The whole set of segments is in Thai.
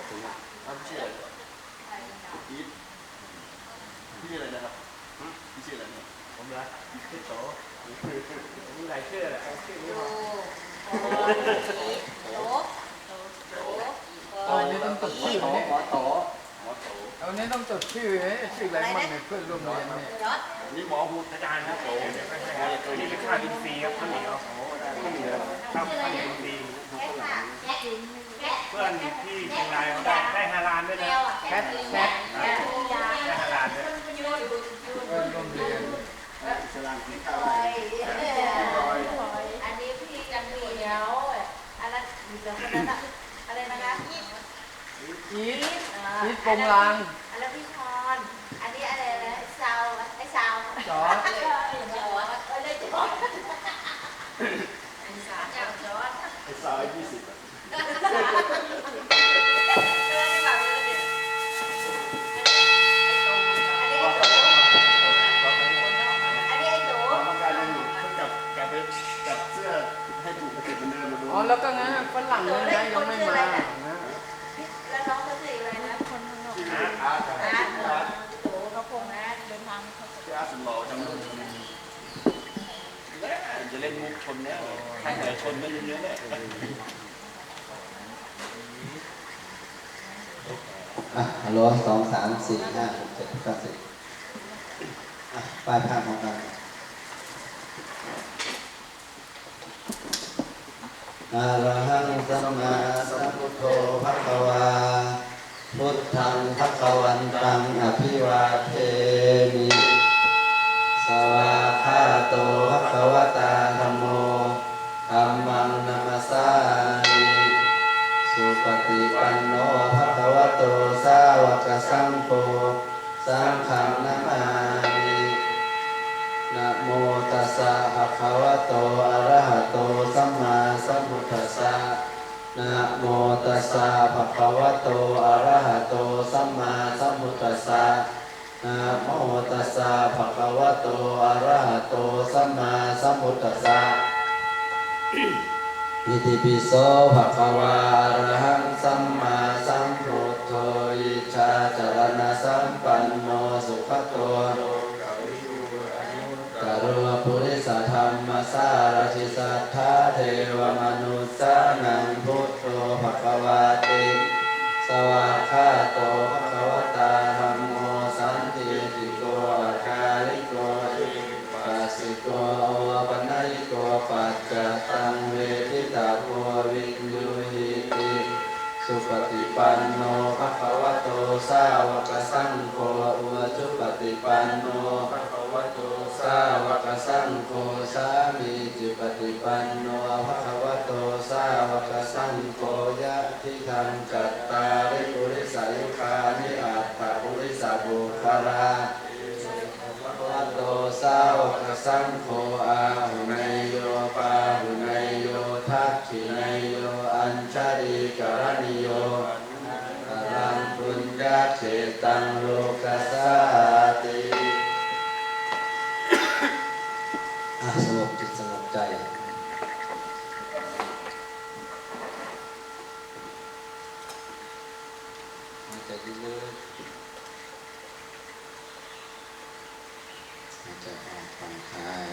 ดตรงนี้อ้าวพี่ชื่ออะไรอีทพี่ชื่ออะไรนะครับหึพี่ชื่ออะไรเนี่ยผมเหรอชื่อโตมีหลายชื่อแหละเอาชื่อนี้โอ้พอโหโตโตเอาอันนี้ต้องจดชื่อหมอเนี่ยหมอโตหมอโตเอาอันนี้ต้องจดชื่อเนี่ยชื่ออะไรบ้างเนี่ยเพื่อนร่วมเรียนเนี่ยยศนี่หมอหูอาจารย์ครับผมอันนี้เป็นข้าวอินทรีย์ครับข้าวเหนียวข้าวเหนียวข้าวข้าวเหนียวอินทรีย์แค่ค่ะแค่แค่ เพื่อนที่เชียงรายเขาได้ได้ฮาลานด้วยนะแค่แค่แค่ยาได้ฮาลานด้วยเพื่อนร่วมเรียนสลามกินข้าวอันนี้พี่กันเหนียวอันนั้นมีเรื่องนั้นอะไรนะคะอีทอีทอีทโปงลางอันนั้นพี่พรอันนี้อะไรนะซาวไอ้ซาวจอร์จจอดเออได้จอดไอ้สามจอดจอดไอ้สาวยี่สิบ อ๋อแล้วก็งั้นฝรั่งยังไงยังไม่มานะแล้วน้องเขาสิอะไรนะคนข้างนอกชื่อาร์ตอาร์ตชื่ออาร์ตโตเขาคงนะเดินทางเขาชื่อาร์ตสุดหล่อจังเลยจะเล่นมุกชนเนี่ยใครแต่ชนไม่เยอะๆเนี่ย อะ ฮัลโหลสองสามสี่ห้าหกเจ็ดแปดสิบป้ายภาพของกันอะระหังสัมมาสัมพุทโธภะคะวา พุทธังภะคะวันตังอภิวาเทมิสวาคาโตภะคะวตาธัมโมธัมมังนัมสสามิสุปฏิปันโนภะคะวะโต สาวกสังโฆสังฆังนามามินะโมตัสสะภะคะวะโตอะระหะโตสัมมาสัมพุทธัสสะนะโมตัสสะภะคะวะโตอะระหะโตสัมมาสัมพุทธัสสะนะโมตัสสะภะคะวะโตอะระหะโตสัมมาสัมพุทธัสสะอิติปิโสภะคะวาอะระหังสัมมาสัมพุท โธอิชาจารณสัมปันโนสุขโตกะโรปุริสธรรมสารชิสัทธาเทวมนุสสานังพุทโธภควาติสวาคาโต สังโฆอาหุเนโยปาหุเนโยทักขิเนโยอัญชลีกรณิโยกรังปุญญาเขตังโลกัสสาติสงบจิตสงบใจหายใจลึกๆหายใจออก ผ่อนคลาย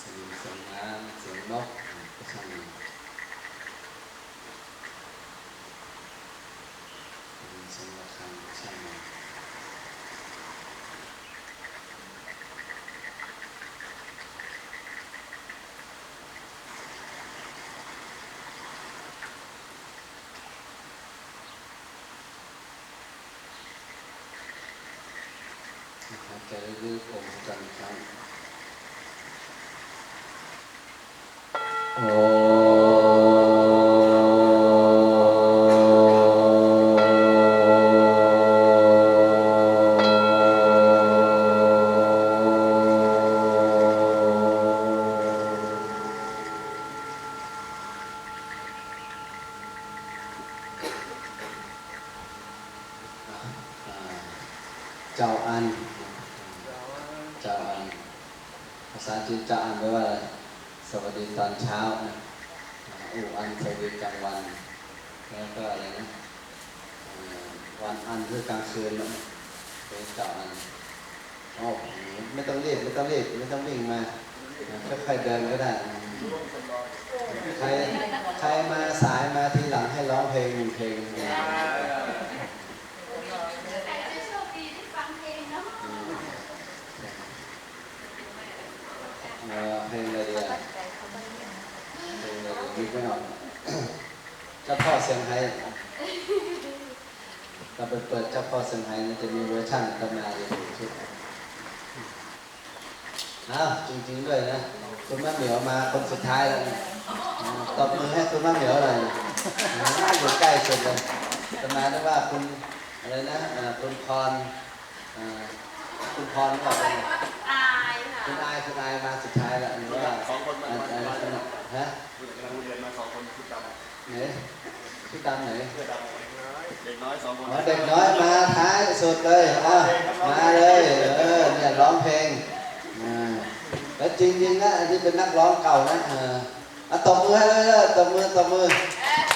จะมีเสียงน้ำเสียงนกก็ช่างมันเสียงระฆังก็ช่างมัน หาย ตอนเช้านะอู่อันสวีกลางวัน แล้วก็อะไรนะวันอันคือกลางคืนเป็นเจาะอันโอ้ไม่ต้องเรีบไม่ต้องเรีบไม่ต้องวิ่งมาค่อยๆเดินก็ได้ใครใครมาสายมาทีหลังให้ร้องเพลงหนึ่งเพลงนะ ใครจะโชคดีได้ฟังเพลงเนาะ อืมเอ่อเพลงอะไรดีอะเพลง อะไรดีนึกไม่ออกเจ้าพ่อเสียงไฮ้เราไปเปิดเจ้าพ่อเสียงไฮ้มันจะมีเวอร์ชันตำนานอยู่ชุดอ้าวจริงๆด้วยนะคุณมะเหมียวมาคนสุดท้ายแล้วนะอ่าตบมือให้คุณมะเหมียวหน่อยอ่าอยู่ใกล้สุดเลยตำนานได้ว่าคุณอะไรนะอ่าคุณพรอ่าคุณพรก็เป็นอายค่ะคุณอายคุณอายมาสุดท้ายแล้วอันนี้ว่าสองคนมาอัน มาอันมาอันฮะกำลังเรียนมาสองคนชุดดำไหนพี่ตามไหนเสื้อดำเด็กน้อยสองคนอ๋อเด็กน้อยมาท้ายสุดเลยอะมาเลยเออเนี่ยร้องเพลงอ่าแล้วจริงๆนะอันนี้เป็นนักร้องเก่านะเอออะตบมือให้เลยเลยตบมือตบมือ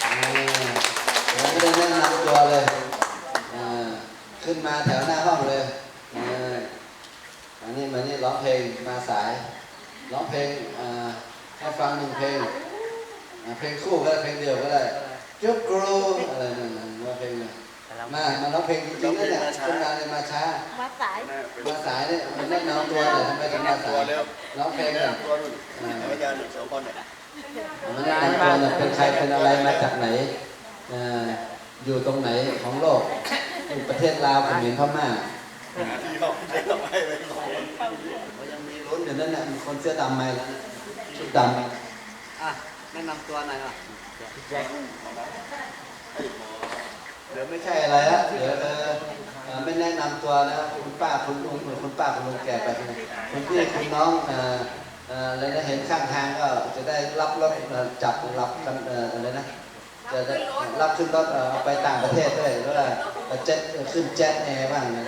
อ่ายังไม่ได้แนะนำตัวเลยอ่าขึ้นมาแถวหน้าห้องเลยเอออันนี้มานี่ร้องเพลงมาสายร้องเพลงอ่าให้ฟังหนึ่งเพลงอ่า เพลงคู่ก็ได้เพลงเดียวก็ได้จุกกรูอะไรนั่นน่ะว่าเพลงน่ะมามาร้องเพลงจริงๆนะเนี่ยขึ้นมาเลยมาช้า มาสาย มาสายเนี่ยมันแนะนำตัวหน่อยทำไมถึงมาสาตัวยเร็วร้องเพลงแนะเนี่ยนำตัวนู่นอาจารย์สองคนเนี่ยมันแนะนำตัวหน่อยเป็นใครเป็นอะไรมาจากไหนเอ่ออยู่ตรงไหนของโลกอยู่ประเทศลาวเขมรพม่าหาที่เขาได้ต้องให้เลยสองคนเขายังมีลุ้นอยู่นั่นน่ะมีคนเสื้อดำมาแล้วนะชุดดำอะ แนะนำตัวหน่อยอะไอ้หมอเดี๋ยวไม่ใช่อะไรละเดี๋ยวเออไม่แนะนำตัวนะครับคุณป้าคุณลุงคุณป้าคุณลุงแก่ไปคุณพี่คุณน้องเอ่อเอ่ออะไรนะเห็นข้างทางก็จะได้รับรถจับรับกันอะไรนะจะได้รับขึ้นรถเอ่อเอาไปต่างประเทศด้วยหรือว่าเจ็ตขึ้นเจ็ตแอร์บ้างนะ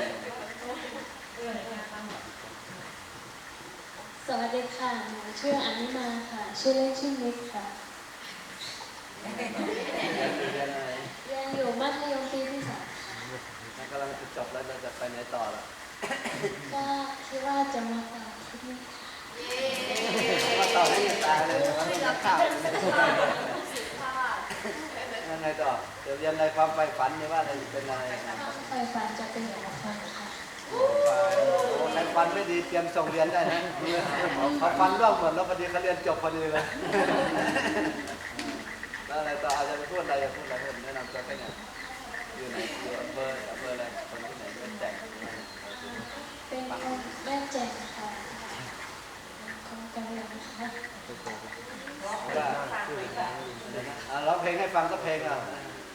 สวัสดีค่ะ หนูชื่ออันนิมาค่ะ ชื่อเล่นชื่อมิกค่ะเรียนอยู่มัธยมปีที่สามกำลังจะจบแล้วเราจะไปไหนต่อละก็คิดว่าจะมาต่อที่นี่มาต่อให้ตายเลยมันไม่รับข่าวยังไงต่อเดี๋ยวเรียนในความใฝ่ฝันนี่ว่าอะไรเป็นอะไรไฟฟ้าจะเป็นหมอฟันค่ะ ใครฟันไม่ดีเตรียมส่งเรียนได้นะเขาฟันร่วงหมดแล้วพอดีเขาเรียนจบพอดีเลยแล้วอะไรต่ออาจจะพูดอะไรจะพูดอะไรเพิ่มแนะนำตัวแค่ไหนอยู่ไหนอยู่อำเภออำเภออะไรคนที่ไหนเป็นแจกเป็นแม่แจ่มค่ะคนกำลังค่ะอ่าร้องเพลงให้ฟังสักเพลงอะ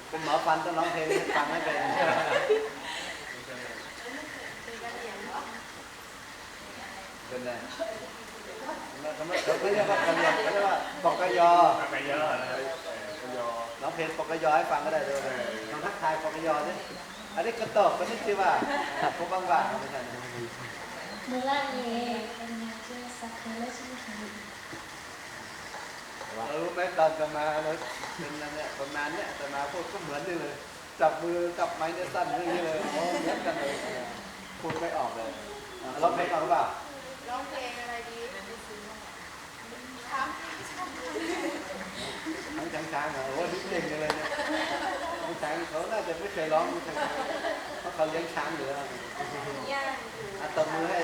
เป็นหมอฟันต้องร้องเพลงให้ฟังให้เป็น เป็นไงเขาไม่เขาไม่เรียกว่ากะเรียนเขาเรียกว่าปอกกะยอไปเยอะนะยอร้องเพลงปอกกะยอให้ฟังก็ได้เลยลองทักทายปอกกะยอดิอันนี้กระตอกเป็นนี่ชื่อว่าพวกบางๆไม่ใช่นะมูลาเย่เป็นงานชื่อสักเคและชื่อค่ะเรารู้ไหมตอนจะมาเราเป็นนั่นเนี่ยประมาณเนี้ยจะมาพูดก็เหมือนนี่เลยจับมือจับไม้เนี่ยสั้นอย่างนี้เลยโอ้เหมือนกันเลยพูดไม่ออกเลยอะร้องเพลงก่อนหรือเปล่า ร้องเพลงอะไรดีถามช่างเลยทั้งช้างช้างๆอะโอ้ยเก่งจังเลยเนี่ยทั้งช้างเขาน่าจะไม่เคยร้องช้างเพราะเขาเลี้ยงช้างอยู่แล้วย่างอะตบมือให้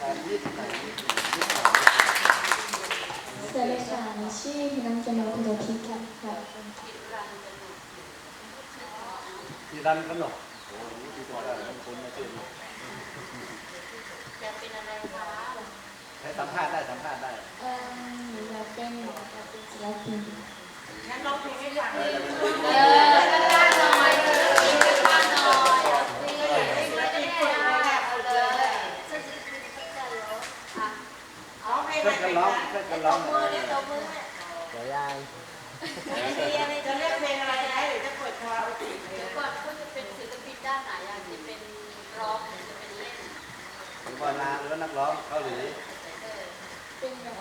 อะยี่สิบหน่อยยี่สิบยี่สิบหน่อยสวัสดีค่ะหนูชื่อพี่น้องจันโนพิโรธิค่ะค่ะที่ดันขนมโอ้ยที่ตัวได้คุณมาชื่อ จะเป็นอะไรคะ ให้ สัมภาษณ์ได้สัมภาษณ์ได้เอ่อหนูอยากเป็นหมอกับเป็นศิลปินงั้นร้องเพลงให้ฟังเลยเออด้านหน่อยด้านหน่อยนี่ไม่ได้เปิดแบบเลยจะจะจะจะอะร้องเพลงช่วยกันร้องช่วยกันร้องมือเนี่ยตบมือเนี่ยเดี๋ยวยายจะเรียกเพลงอะไรนะหรือจะเปิดคาราโอเกะเดี๋ยวก่อนคุณจะเป็นศิลปินด้านไหนอะจะเป็นร้องหรือจะเป็นเล่นเป็นบอลนาหรือว่านักร้องเกาหลี เต้นร้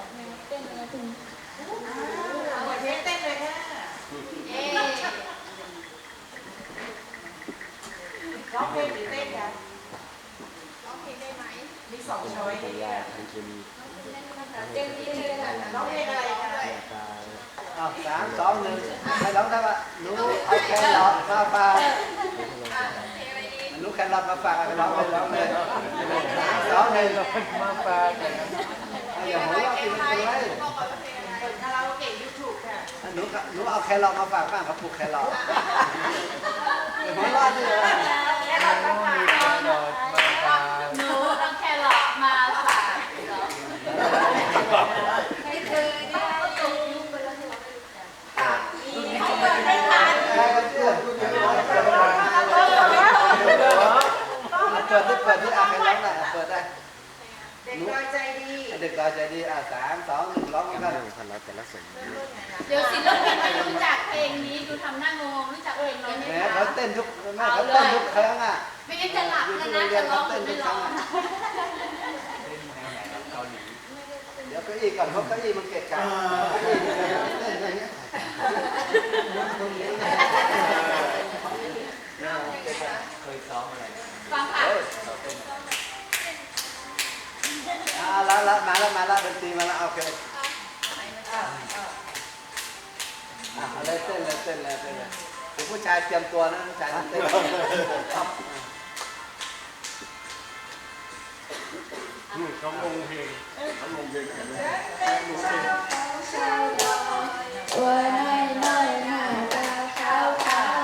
ลยค่ะเองเพลงหรือเต้นคะร้องเพลงได้ไหมมีสองช้อยเลยค่ะเต้นที่เลยค่ะร้องเพลงอะไรคะสามสองหนึ่งให้ร้องได้ปะรู้เอาแครอทมาฝากรู้แครับมาฝากร้องเลยร้องเลยร้องเลยมาฝา กันอย่าหัวเรากินมันเลยคาราโอเกะยูทูบค่ะหนูหนูเอาแครอทมาฝากบ้างเขาปลูกแครอทอย่เราะดิเลยหลอดมาฝากหนูต้องแครอทมาฝากเหรอไม่เคยได้ตกยุคไปแล้วที่เราไม่รู้จักไม่ทันแค่เปิดที่เปิดที่อะใครร้องได้เปิดได้ เด็กน้อยใจดีเด็กเราใจดีอะสามสองหนึ่งร้องกันเดี๋ยวศิลปินไม่รู้จักเพลงนี้ดูทำหน้างงรู้จักเพลงนี้ไหมแหมคะเขาเต้นทุกแม่เขาเต้นทุกครั้งอะไม่งั้นจะหลับแล้วนะจะร้องหรือไม่ร้องเดี๋ยวเก้าอี้ก่อนเพราะเก้าอี้มันเกะกะเก้าอี้เต้นอะไรเงี้ย ฟังค่ะ อ่า แล้วมาแล้วมาแล้วดนตรีมาแล้วโอเคอะเลยเต้นเลยเต้นเลยเต้นเลยเดี๋ยวผู้ชายเตรียมตัวนะผู้ชายเต้นนี่เขาลงเพลงเขาลงเพลงกันเลยตัวน้อยน้อยหน้า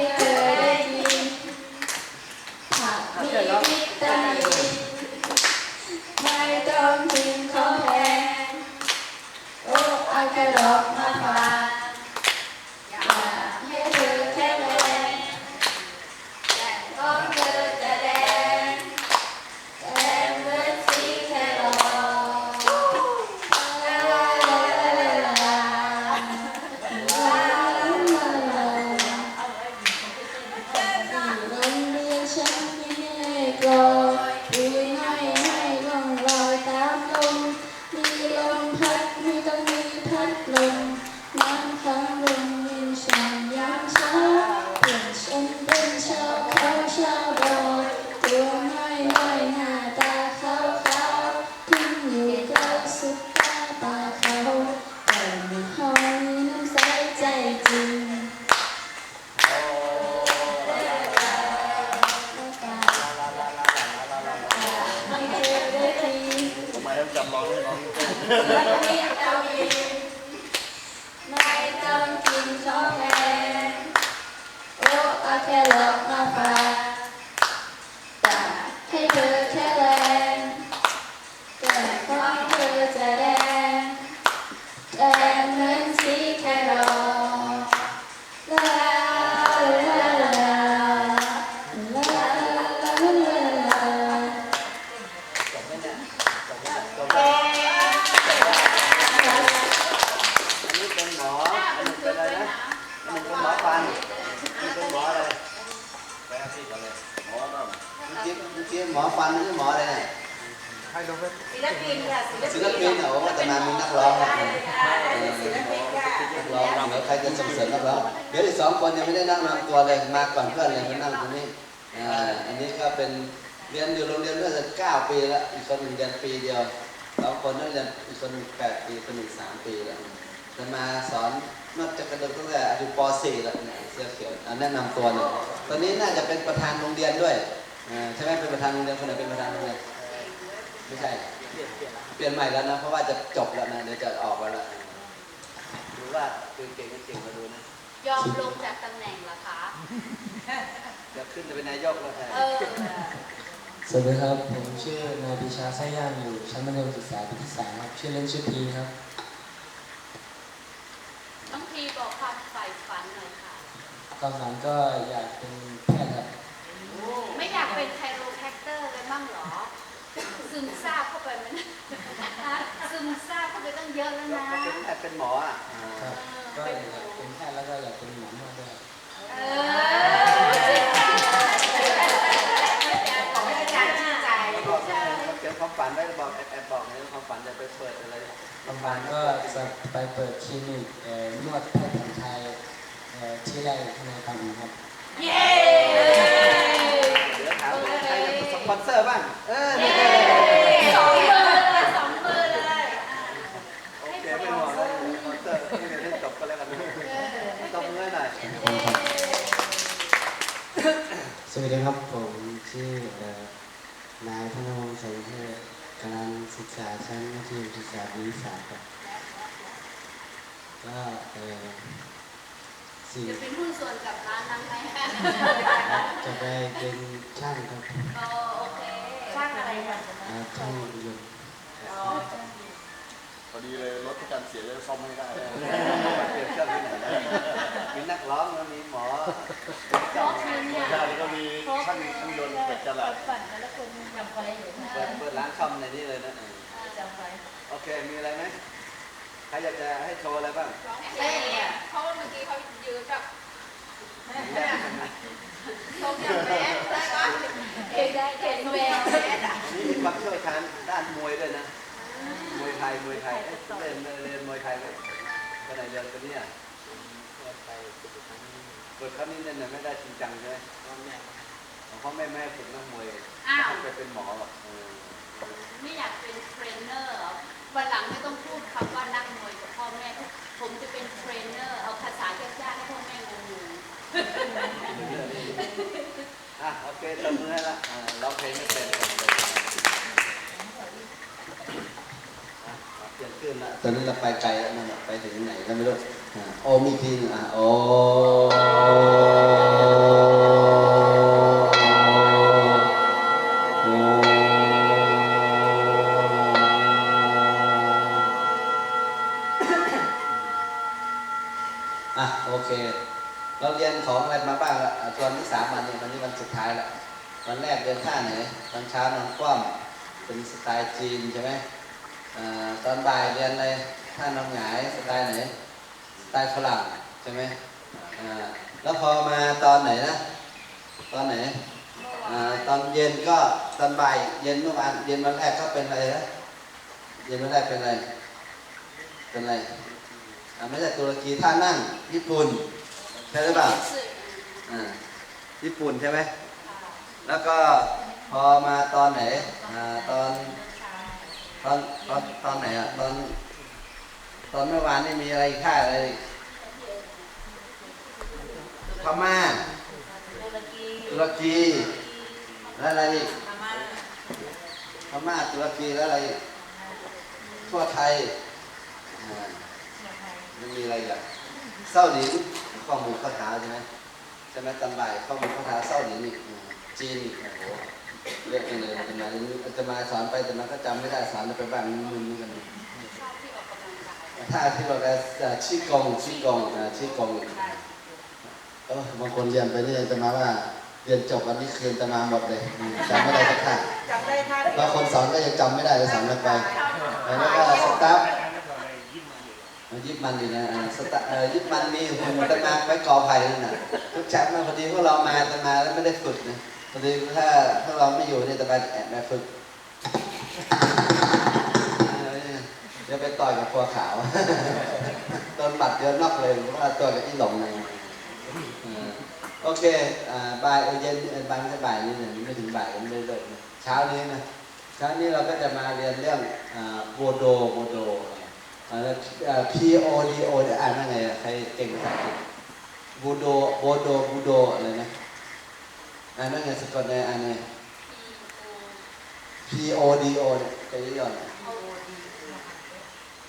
Bye. หมอนั่นเมื่อกี้เมื่อกี้หมอฟันไม่ใช่หมออะไรเนี่ยให้ดูไปศิลปินค่ะศิลศิปินลปินเหรอว่าจะมามีนักร้องนะศิลปินค่ะนักร้องเดี๋ยวใครจะส่งเสริมนักร้องเดี๋ยวอีกสองคนยังไม่ได้นั่งนำตัวเลยมาก่อนเพื่อนเลยมานั่งตรงนี้อ่าอันนี้ก็เป็นเรียนอยู่โรงเรียนเมื่อจะเก้าปีแล้วอีกคนหนึ่งเรียนปีเดียวสองคนนั่นเรียนอีกคนหนึ่งแปดปีคนหนึ่งสามปีแล้วจะมาสอน นอกจากกระโดดตั้งแต่อายุป .4 แล้วเนี่ยเสื้อเขียวอันแนะนำตัวหน่อยตอนนี้น่าจะเป็นประธานโรงเรียนด้วยอ่าใช่ไหมเป็นประธานโรงเรียนคนไหนเป็นประธานโรงเรียนไม่ใช่ เปลี่ยนใหม่แล้วนะ เพราะว่าจะจบแล้วนะเดี๋ยวจะออกแล้วนะดูว่าคือเก่งไม่เก่งมาดูนะยอมลงจากตำแหน่งเหรอคะจะขึ้นจะเป็นนายกแล้วเออ สวัสดีครับ ผมชื่อนายปิชาไส้ย่างอยู่ชั้นมัธยมศึกษาปีที่สามครับชื่อเล่นชื่อพีครับ น้องทีบอกความใฝ่ฝันหน่อยค่ะความฝันก็อยากเป็นแพทย์ครับไม่อยากเป็นไคโรแพคเตอร์เลยมั่งเหรอ ซึมซาบเข้าไปมันฮะซึมซาบเข้าไปตั้งเยอะแล้วนะก็เป็นแพทย์เป็นหมออะ ครับเออก็ก็อยากเป็นแพทย์แล้วก็อยากเป็นหมอนวดด้วย เออ นความฝันไว้บอกแอบแอบบอกในความฝันจะไปเปิดอะไรประมาณก็จะไปเปิดคลินิกเอ่อนวดแพทย์แผนไทยเอ่อที่แรกในปังครับ เย้เดี๋ยวถามใครจะสปอนเซอร์บ้างเออนี่สองมือเลยสองมือเลยโอเคไม่ห่วงแล้วสปอนเซอร์ที่เรียนให้จบก็แล้วกันนะตบมือหน่อยสวัสดีครับผมชื่อเอ่อนายธนวงศ์สงเทพ กำลังศึกษาชั้นมัธยมศึกษาปีที่สามครับก็เอ่อสิ่งจะเป็นหุ้นส่วนกับร้านนั้นไหมจะไปเป็นช่างครับอ๋อโอเคสร้างอะไรกันอ่าช่างยนต์ พอดีเลยรถประกันเสียจะซ่อมให้ได้มาเปลี่ยนเครื่องที่ไหนได้มีนักร้องแล้วมีหมอรถคันเนี่ยใช่แล้วก็มีช่างช่างยนต์เป็ดจรัสฝันแล้วคนจำไว้อยู่เปิดเปิดร้านซ่อมในนี้เลยนะเออจำไว้โอเค มีอะไรไหมใครอยากจะให้โชว์อะไรบ้างเต้เนี่ยเพราะว่าเมื่อกี้เขายืนแบบตรงอย่างแม่ได้ปะเห็นได้เห็นแววแม่อะนี่มีความเชี่ยวชาญด้านมวยด้วยนะ มวยไทยมวยไทยเอ๊ะเรียนเรียนมวยไทยไหมก็ไหนเรียนกันเนี่ยฝึกครั้งนี้เนี่ยไม่ได้จริงจังใช่ไหมเพราะแม่แม่ฝึกนักมวยอ้าวให้ไปเป็นหมอหรอกเออไม่อยากเป็นเทรนเนอร์เหรอวันหลังไม่ต้องพูดคำว่านักมวยกับพ่อแม่ผมจะเป็นเทรนเนอร์เอาภาษายากๆให้พ่อแม่งงอะโอเคตบมือให้ละอ่าร้องเพลงไม่เป็นอะเปลี่ย นละตอนนี้เราไปไกลแล้วนั่นน่ะไปถึงไหนก็ไม่รู้อ่าโอมีทีนึงอะโอโออะโอเค เราเรียนของอะไรมาบ้างละอะตอนที่สามวันนี้วันนี้วันสุดท้ายละวันแรกเรียนท่าไหนตอนเช้านอนคว่ำเป็นสไตล์จีนใช่ไหม ตอนบ่ายเรียนอะไรท่านอนหงายสไตล์ไหนสไตล์ฝรั่งใช่ไหมอ่าแล้วพอมาตอนไหนนะตอนไหนอ่าตอนเย็นก็ตอนบ่ายเย็นเมื่อวานเย็นวันแรกก็เป็นอะไรนะเย็นวันแรกเป็นอะไรเป็นอะไรอ่าไม่ใช่ตุรกีท่านั่งญี่ปุ่นใช่หรือเปล่าอ่าญี่ปุ่นใช่ไหมแล้วก็พอมาตอนไหนอ่าตอน ตอนตอนตอนไหนอะตอนตอนเมื่อวานนี่มีอะไรอีกค่าอะไรอีกพม่าตุรกีแล้วอะไรอีกพม่าตุรกีแล้วอะไรอีกทั่วไทยอ่ามันมีอะไรอีกอะเศร้าหลินข้อมูลข้อเท้าใช่ไหมใช่ไหมตอนบ่ายเข้ามาพัฒนาเศร้าหลินอีกอืมจีนอีกโอ้โห เรียกกันเลยอาจาอาจารย์มาสอนไปแต่มันก็จำไม่ได้สอนไปบ้างมึนๆกันชอบที่ออกกำลังกายถ้าที่เราได้ชี้กองชี้กองอ่าชี้กองเออบางคนเรียนไปนี่อาจารย์มาว่าเรียนจบวันนี้คืนอาจามาหมดเลยจำไม่ได้สักท่าจำได้ท่าบางคนสอนก็ยังจำไม่ได้เลยสอนไม่ไปแล้วก็สตาฟยิบมันดีนะสตาบยิบมันมีหุ่นอาจมาไว้กอไผ่นั่นน่ะทุกชมป์มาพอดีพวกเรามาอาจมาแล้วไม่ได้ฝึกนะ พอดีถ้าถ้าเราไม่อยู่เนี่ยอาจารย์มาแอบมาฝึกเดี๋ยวไปต่อยกับครัวขาวตอนบัดเดียวนอกเลยเพราะว่าต่อยกับอีหลงเลยโอเคบ่ายเย็นบางจะบ่ายนี่เนี่ยไม่ถึงบ่ายก็ไม่ได้เลยเช้านี้นะเช้านี้เราก็จะมาเรียนเรื่องโบโดโบโดอ่าแล้วอ่า P O D O เนี่ยอ่านว่าไงใครเก่งภาษาอังกฤษโบโดโบโดบูโดอะไรนะ อ่านว่าไงสะกดในอ่านไง P O D O เนี่ยจะย่อๆหน่อยเอา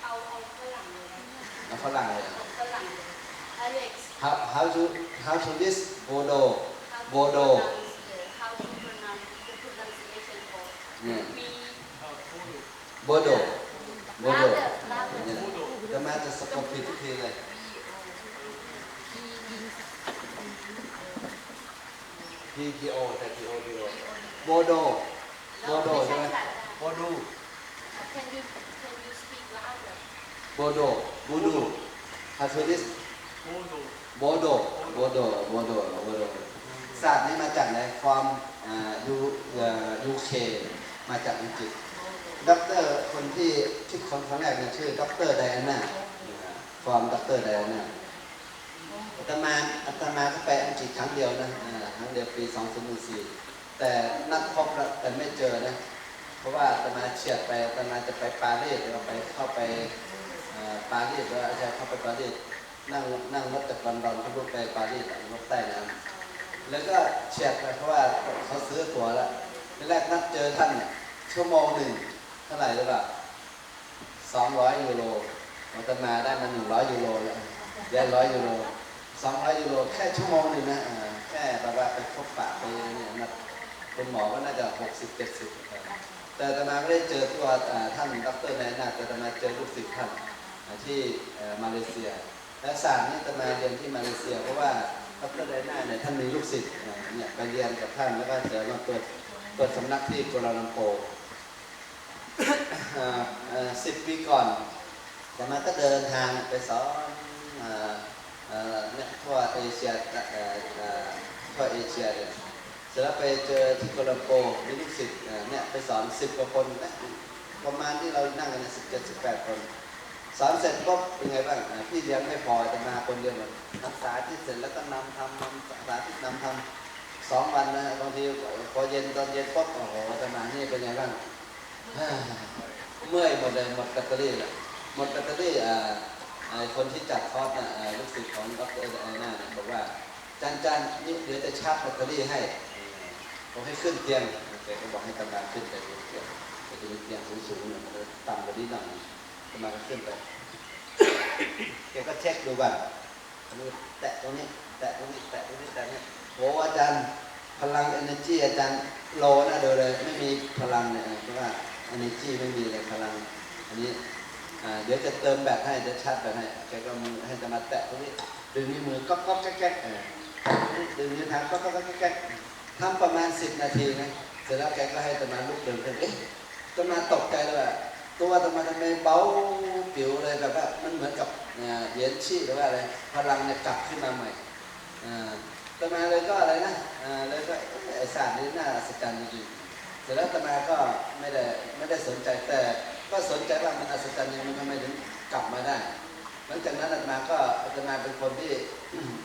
เอาเอาฝรั่งเลยนะเอาฝรั่งเลยเอาฝรั่งเลย Alex how how to how to this Bodo how to Bodo pronounce the- how to pronounce the pronunciation for เนี่ย me Bodo Bodo louder louder เนี่ยจะมาจะสะกดผิดทุกทีเลย P P O แต่ P O D O Bodo เรา Bodo ไม่ใช่ใช่ไหมค่ะ Bodo Can you can you speak louder Bodo Bodo how to this โอ้โหโบโดโบโดโบโดโบโดศาสตร์นี้มาจากไหนความอ่ายูยูเคมาจากอังกฤษด็อกเตอร์คนที่คิดคนครั้งแรกเนี่ยชื่อด็อกเตอร์ไดอาน่าฟอร์มด็อกเตอร์ไดอาน่าอาตมาอาตมาก็ไปอังกฤษครั้งเดียวนะอ่า ครั้งเดียวปี 2004 แต่นัดพบแล้วแต่ไม่เจอนะเพราะว่าอาตมาเฉียดไปตมาจะไปปารีสเราไปเข้าไปปารีสแล้วอาจารย์เข้าไปปารีสนั่งนั่งรถจากลอนดอนเขาลงไปปารีสรถใต้น้ำแล้วก็เฉียดไปเพราะว่าเขาซื้อตั๋วแล้วแรกนัดเจอท่านชั่วโมงหนึ่งเท่าไหร่หรือเปล่าสองร้อยยูโรอาตมาได้มาหนึ่งร้อยยูโรแล้วได้ร้อยยูโรสองร้อยยูโรแค่ชั่วโมงหนึ่งนะ แค่แบบว่าไปพบปะไปเนี่ยนัดคุณหมอก็น่าจะหกสิบเจ็ดสิบแต่ตมาไม่ได้เจอตัวอ่าท่านดรนายนาแต่อาตมาเจอลูกศิษย์ท่านที่มาเลเซีย และศาสตร์นี้อาตมาเรียนที่มาเลเซีย เพราะว่าดรนายนาเนี่ยท่านมีลูกศิษย์เนี่ยไปเรียนกับท่านแล้วก็เจอมาเปิดเปิดสำนักที่กัวลาลัมโปร์สิบปีก่อนอาตมาก็เดินทางไปสอน ทั่วเอเชียเอเอ่อทั่วเอเชียเลยเสร็จแล้วไปเจอที่โกลัมโปมีลูกศิษย์เนี่ยไปสอนสิบกว่าคนนะประมาณที่เรานั่งกันสิบเจ็ดสิบแปดคนสอนเสร็จก็เป็นไงบ้างพี่เลี้ยงไม่พอจะมาคนเดียวมดนักศึกษาที่เสร็จแล้วก็นำทำนำสาธิตนำทำสองวันนะบางทีพอเย็นตอนเย็นปุ๊บโอ้โหจะมานี่เป็นไงบ้างเมื่อยหมดเลยหมดแบตเตอรี่ลยหมดแบตเตอรี่อ่า คนที่จัดคอร์สน่ะอ่าลูกศิษย์ของดรไอน่าบอกว่าจานจานนี่เดี๋ยวจะชาร์จแบตเตอรี่ให้ผมให้ขึ้นเตียงแกก็บอกให้กำลังขึ้นไปเตียงไปเตียงสูงๆหน่อยมันจะต่ำกว่านี้หน่อยกำลังขึ้นไปแกก็เช็คดูก่อนอันนี้แตะตรงนี้แตะตรงนี้แตะตรงนี้แตะนี้โอ้อาจารย์พลัง energy อาจารย์โลนะเดูเลยไม่มีพลังเนี่ยเพราะว่า energy ไม่มีเลยพลัง อันนี้ เดี๋ยวจะเติมแบตให้จะชาร์จแบตให้แกก็มือให้จะมาแตะตรงนี้ดึงนิ้วมือก๊อกก๊อกแก๊กแก๊กดึงนิ้วเท้าก๊อกก๊อกแก๊กแก๊กทำประมาณสิบนาทีนะเสร็จแล้วแกก็ให้ตมาลุกเดินขึ้นเอ๊ะตมาตกใจเลยว่าตัวตมาทำไมเบาผิวเลยแบบว่ามันเหมือนกับเหรียญชีหรือว่าอะไรพลังเนี่ยกลับขึ้นมาใหม่อ่าตมาเลยก็อะไรนะเลยก็เอ๊ะไอศาสตร์นี้น่าอัศจรรย์จริงๆเสร็จแล้วตมาก็ไม่ได้ไม่ได้สนใจแต่ ก็สนใจว่ามันอัศจรรย์ยังไงมันทำไมถึงกลับมาได้ หลังจากนั้นอาตมาก็อาตมาเป็นคนที่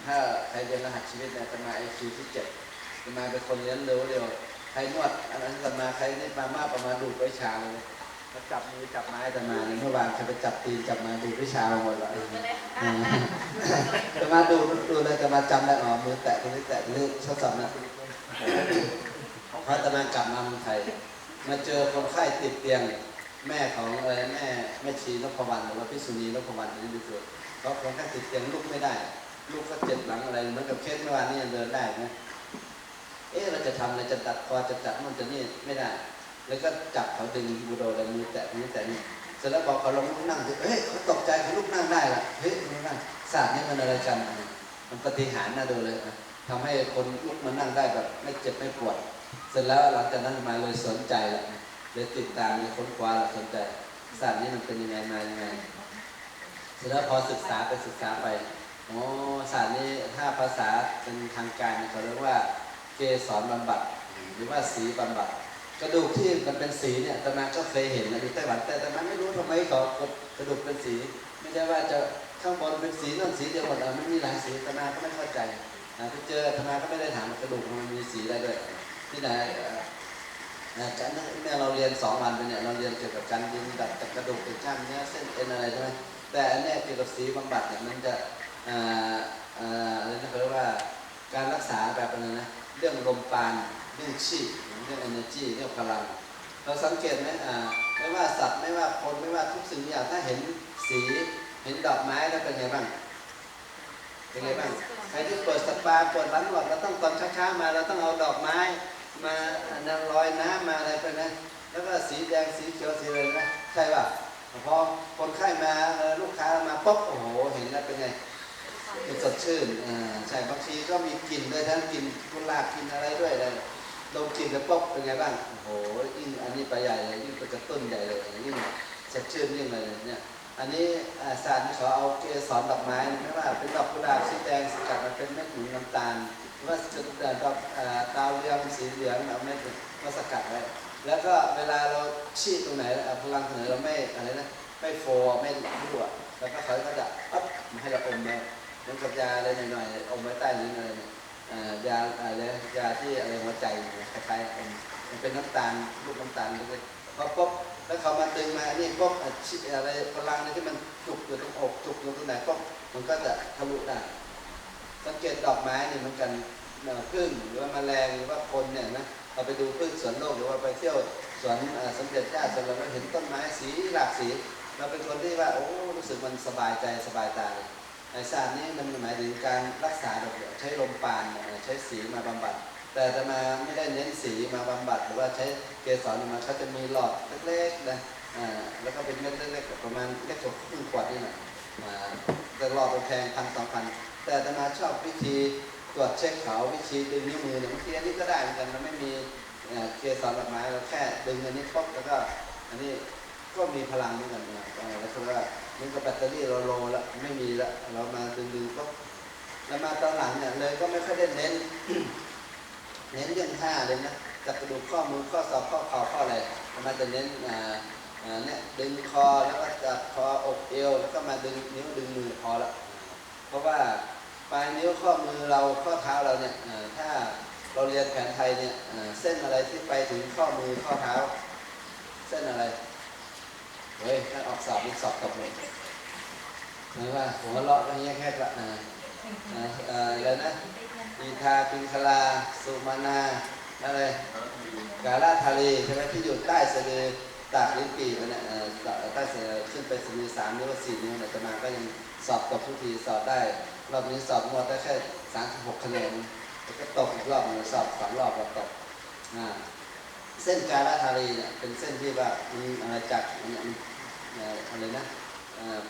ถ้าใครเรียนรหัสชีวิตเนี่ยอาตมาไอคิวที่เจ็ดอาตมาเป็นคนเรียนเร็วเร็วใครนวดอันนั้นอาตมาใครนี่มามากประมาณดูดไว้ชาเลยเขาจับมือจับไม้อาตมาเนี่ยเมื่อวานใครไปจับตีนจับมาดูดไว้ชาหมดแล้วอาตมาดูดูเลยอาตมาจำได้อ๋อมือแตะตรงนี้แตะตรงนี้ทดสอบนะพออาตมากลับมาเมืองไทยมาเจอคนไข้ติดเตียง แม่ของอะไรแม่แม่ชีนพวรรณหรือว่าพิษุณีนพวรรณนี่ดูเถอะเขาคนไข้ติดเตียงลุกไม่ได้ ลูกก็เจ็บหลังอะไรเหมือนกับเคสเมื่อวานนี้ยังเดินได้นะเอ๊ะเราจะทำอะไรจะตัดคอจะจับมันจะนี่ไม่ได้ แล้วก็จับเขาดึงบูโดเลยมือแตะมือแตะนี่เสร็จแล้วพอกเขาลงลุกนั่งเฮ้ยเขาตกใจเขาลุกนั่งได้ละเฮ้ยลุกนั่งศาสตร์นี่มันอะไรกันมันปฏิหารน่าดูเลยอะทำให้คนลุกมานั่งได้แบบไม่เจ็บไม่ปวด เสร็จแล้วหลังจากนั้นมาเลยสนใจละ เลยติดตามเลยค้นคว้าละสนใจศาสตร์นี้มันเป็นยังไงมายังไงเสร็จแล้วพอศึกษาไปศึกษาไปโอ้ศาสตร์นี้ถ้าภาษาเป็นทางการเขาเรียกว่าเกสรบำบัด หรือว่าสีบำบัด กระดูกที่มันเป็นสีเนี่ยตมาก็เคยเห็นนะอยู่ไต้หวันแต่ตมาไม่รู้ทำไมเขากระดูกเป็นสี ไม่ใช่ว่าจะข้างบนเป็นสีนั่นสีเดียวหมดอะไม่มีหลายสีตมาก็ไม่เข้าใจนะไปเจอตมาก็ไม่ได้ถามกระดูกมันมีสีได้ด้วยที่ไหน นะการเนี่ยเราเรียนสองวันไปเนี่ยเราเรียนเกี่ยวกับการดึงดัดกระดูกเป็นกล้ามเนื้อเส้นเอ็นอะไรใช่ไหมแต่อันนี้เกี่ยวกับสีบำบัดเนี่ยมันจะอ่าอ่าอะไรนะเขาเรียกว่าการรักษาแบบอะไรนะเรื่องลมปาณเรื่องชีเรื่อง energy เรื่องพลัง เราสังเกตไหมอ่าไม่ว่าสัตว์ไม่ว่าคนไม่ว่าทุกสิ่งอย่างถ้าเห็นสีเห็นดอกไม้แล้วเป็นไงบ้างเป็นไงบ้างใครที่เปิดสปาเปิดร้านนวดเราต้องตอนเช้าๆมาเราต้องเอาดอกไม้ มาน้ำลอยน้ำมาอะไรไปนะ แล้วก็สีแดงสีเขียวสีอะไรนะ ใช่ป่ะพอคนไข้มาลูกค้ามาปุ๊บโอ้โหเห็นแล้วเป็นไงเป็นสดชื่นอ่าใช่บางทีก็มีกลิ่นด้วยทั้งกลิ่นกุหลาบกลิ่นอะไรด้วยเลยดมกลิ่นแล้วปุ๊บเป็นไงบ้างโอ้โหยิ่งอันนี้ไปใหญ่เลยยิ่งไปกระตุ้นใหญ่เลยยิ่งสดชื่นยิ่งเลยเนี่ยอันนี้อาศาสตร์ที่เขาเอาเกสรดอกไม้ไม่ว่าเป็นดอกกุหลาบสีแดงสกัดมาเป็นเม็ดหนุนน้ำตาล ว่าจะดอกอ่าดาวเรืองสีเหลืองเอาเม็ดมาสกัดไว้แล้วก็เวลาเราชี้ตรงไหนพลังตรงไหนเราไม่อะไรนะไม่โฟไม่รั่วแล้วก็เขาก็จะปั๊บมาให้เราอมไว้เหมือนกับยาอะไรหน่อยๆอมไว้ใต้ลิ้นอะไรเนี่ยายาอะไรยาที่อะไรหัวใจคล้ายๆอมมันเป็นน้ำตาลลูกน้ำตาลเล็กๆพอปุ๊บแล้วเขามาตึงมานี่ปุ๊บอะชิอะไรพลังนี่ที่มันจุกอยู่ตรงอกจุกอยู่ตรงไหนปุ๊บมันก็จะทะลุได้ สังเกตดอกไม้เนี่เหมือนกันพึ่งหรือว่าแมลงหรือว่าคนเนี่ยนะเราไปดูพึ่งสวนโลกหรือว่าไปเที่ยวสวนสมเด็จย่าสวนเราเห็นต้นไม้สีหลากสีเราเป็นคนที่ว่าโอ้รู้สึกมันสบายใจสบายตาเลยไอศาสตร์นี้มันหมายถึงการรักษาแบบใช้ลมปานใช้สีมาบำบัด แต่จะมาไม่ได้เน้นสีมาบำบัด หรือว่าใช้เกสรมาเขาจะมีหลอดเล็กๆนะอ่าแล้วก็เป็นเม็ดเล็กๆประมาณเล็กกว่าครึ่งขวดนี่นะ อ่าแต่หลอดเป็นแพงพันสองพันแต่จะมาชอบวิธีตรวจเช็คเขาวิธีดึงนิ้วมือเนี่ยบางทีอันนี้ก็ได้เหมือนกันมันไม่มีเอ่อเกสรดอกไม้เราแค่ดึงอันนี้ปุ๊บแล้วก็อันนี้ก็มีพลังเหมือนกันนะเอ่อแล้วก็ว่ามันก็แบตเตอรี่เราโลแล้วไม่มีแล้วเรามาดึงๆปุ๊บแล้วมาตอนหลังเนี่ยเลยก็ไม่ค่อยได้เน้นเน้นเรื่องท่าเลยนะจากกระดูกข้อมือข้อศอกข้อเข่าข้ออะไรมันจะเน้นอ่า เนี่ยดึงคอแล้วก็จับคออกเอวแล้วก็มาดึงนิ้วดึงมือพอละเพราะว่าปลายนิ้วข้อมือเราข้อเท้าเราเนี่ยถ้าเราเรียนแผนไทยเนี่ยเส้นอะไรที่ไปถึงข้อมือข้อเท้า เส้นอะไรเฮ้ยถ้าออกสอบมีสอบตกเลยหรือว่าหัวเราะอย่างเงี้ยแค่ละอ่าอะไรนะอีทาปิงคลาสุมานาอะไรกาลาทะเลใช่ไหมที่อยู่ใต้สะดือ ตากลิ้นปีมันเนี่ยเอ่อใต้สะดือขึ้นไปสะดือสามนิ้วสี่นิ้วเนี่ยจะมาก็ยังสอบตกทุกทีสอบได้รอบนี้สอบหมดได้แค่สามสิบหกคะแนนแล้วก็ตกอีกรอบหนึงสอบสองรอบแล้วตกอ่าเส้นกาลาทะเลเนี่ยเป็นเส้นที่ว่ามีอะไรจากมันมันอะไรนะ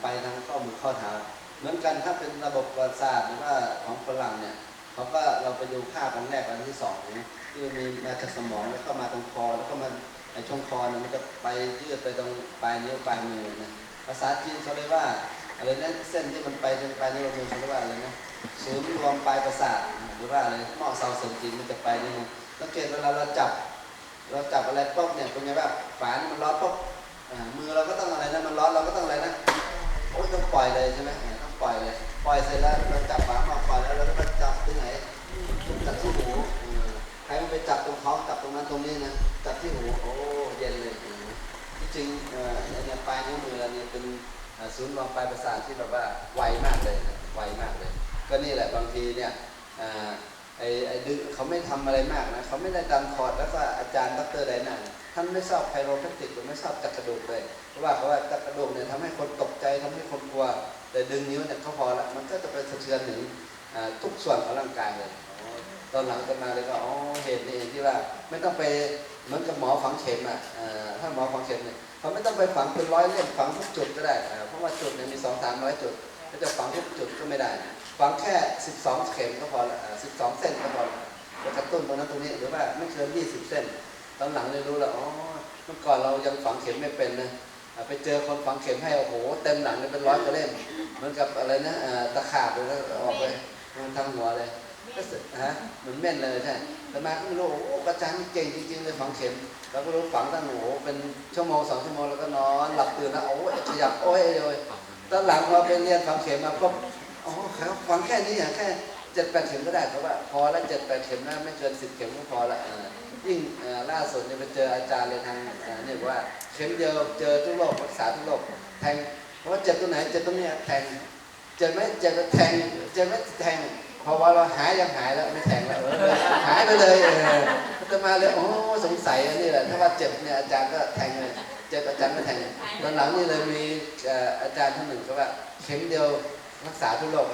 ไปทางข้อมือข้อเท้าเหมือนกันถ้าเป็นระบบประสาทหรือว่าของฝรั่งเนี่ยเขาก็เราไปดูภาพวันแรกวันที่สองนะที่มันมีมาจากสมองแล้วก็มาตรงคอแล้วก็มา ไอช่องคอเนี่ยมันจะไปยืดไปตรงปลายนิ้วปลายมือนะภาษาจีนเขาเรียกว่าอะไรนะเส้นที่มันไปตรงปลายนิ้วมือเขาเรียกว่าอะไรนะศูนย์รวมปลายประสาทหรือว่าอะไรหม้อเซาเสริมจีนมันจะไปนี่นะสังเกตเวลาเราจับ เราจับอะไรปุ๊บเนี่ยเป็นไงบ้างฝานี่มันร้อนป๊อ่ามือเราก็ต้องอะไรนะมันร้อนเราก็ต้องอะไรนะโอ้ยต้องปล่อยเลยใช่ไหมต้องปล่อยเลย ปล่อยเสร็จแล้วเราจับฝาหม้อปล่อยแล้วเราก็จับที่ไหนจับที่หูใครมันไปจับตรงท้องจับตรงนั้นตรงนี้นะจับที่หู โอ้ เย็นเลยเออที่จ ริงเอ่อเนี่ยปลายนิ้วมือเราเนี่ยเป็นศูนย์รวมปลายประสาทที่แบบว่าไวมากเลยนะไวมากเลย ก็นี่แหละบางทีเนี่ยไอ้ไอ้ดึงเขาไม่ทำอะไรมากนะเขาไม่ได้ดันคอร์ดแล้วก็อาจารย์ดรไดนาเนี่ยท่านไม่ชอบไคโรแพคติกหรือไม่ชอบจักกระดูกเลยเพราะว่าเขาว่าจักกระดูกเนี่ยทำให้คนตกใจทำให้คนกลัว แต่ดึงนิ้วเนี่ยเขาพอละมันก็จะไปสะเทือนถึงทุกส่วนของร่างกายเลยตอนหลังจะมาเลยก็อ๋อเหตุนี้เองที่ว่าไม่ต้องไป เหมือนกับหมอฝังเข็มอะอ่าถ้าหมอฝังเข็มเนี่ยเขาไม่ต้องไปฝังเป็นร้อยเล่มฝังทุกจุดก็ได้อ่าเพราะว่าจุดเนี่ยมีสองสามร้อยจุดก็จะฝังทุกจุดก็ไม่ได้ ฝังแค่12เข็มก็พอละอ่า12เส้นก็พอละจะกระตุ้นตรงนั้นตรงนี้หรือว่าไม่เกิน20เส้น ตอนหลังเลยรู้แล้วอ๋อเมื่อก่อนเรายังฝังเข็มไม่เป็นนะอ่าไปเจอคนฝังเข็มให้โอ้โหเต็มหลังเลยเป็นร้อยกว่าเล่มเหมือนกับอะไรนะอ่าตะขาบเลยนะออกไปมันทำหัวเลย ก็ฮะเหมือนเม่นเลยใช่แต่มาก็ไม่รู้โอ้อาจารย์เก่งจริงๆเลยฝังเข็มเราก็รู้ฝังตั้งโอ้โหเป็นชั่วโมงสองชั่วโมงแล้วก็นอนหลับตื่นนะโอ้ยขยับโอ้ยเลยตอนหลังเราไปเรียนฝังเข็มมาก็อ๋อครับฝังแค่นี้อะแค่เจ็ดแปดเข็มก็ได้เพราะว่าพอแล้วเจ็ดแปดเข็มนะไม่เกินสิบเข็มก็พอละยิ่งล่าสุดเนี่ยไปเจออาจารย์เลยทางเนี่ยว่าเข็มเดียวเจอทุกโรครักษาทุกโรคแทงเพราะว่าเจ็บตรงไหนเจ็บตรงเนี้ยแทงเจ็บไหมเจ็บแทงเจ็บไหมแทง พอว่าเราหายยังหายแล้วไม่แทงแล้วหายไปเลยเออจะมาเลยโอ้สงสัยอันนี้แหละถ้าว่าเจ็บเนี่ยอาจารย์ก็แทงเลยเจ็บอาจารย์ก็แทงตอนหลังนี่เลยมีอาจารย์ท่านหนึ่งก็ว่าเข็มเดียวรักษาทุกโรค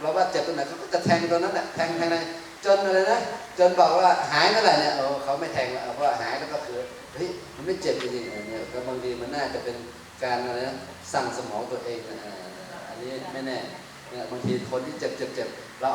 เราว่าเจ็บตรงไหนเขาก็จะแทงตรงนั้นแหละแทงแทงเลยจนอะไรนะจนบอกว่าหายเมื่อไหร่เนี่ยโอ้เขาไม่แทงแล้วเพราะว่าหายแล้วก็คือเฮ้ยมันไม่เจ็บจริงๆเออเนี่ยก็บางทีมันน่าจะเป็นการอะไรนะสั่งสมองตัวเองนะอันนี้ไม่แน่เนี่ยบางทีคนที่เจ็บเจ็บเจ็บเรา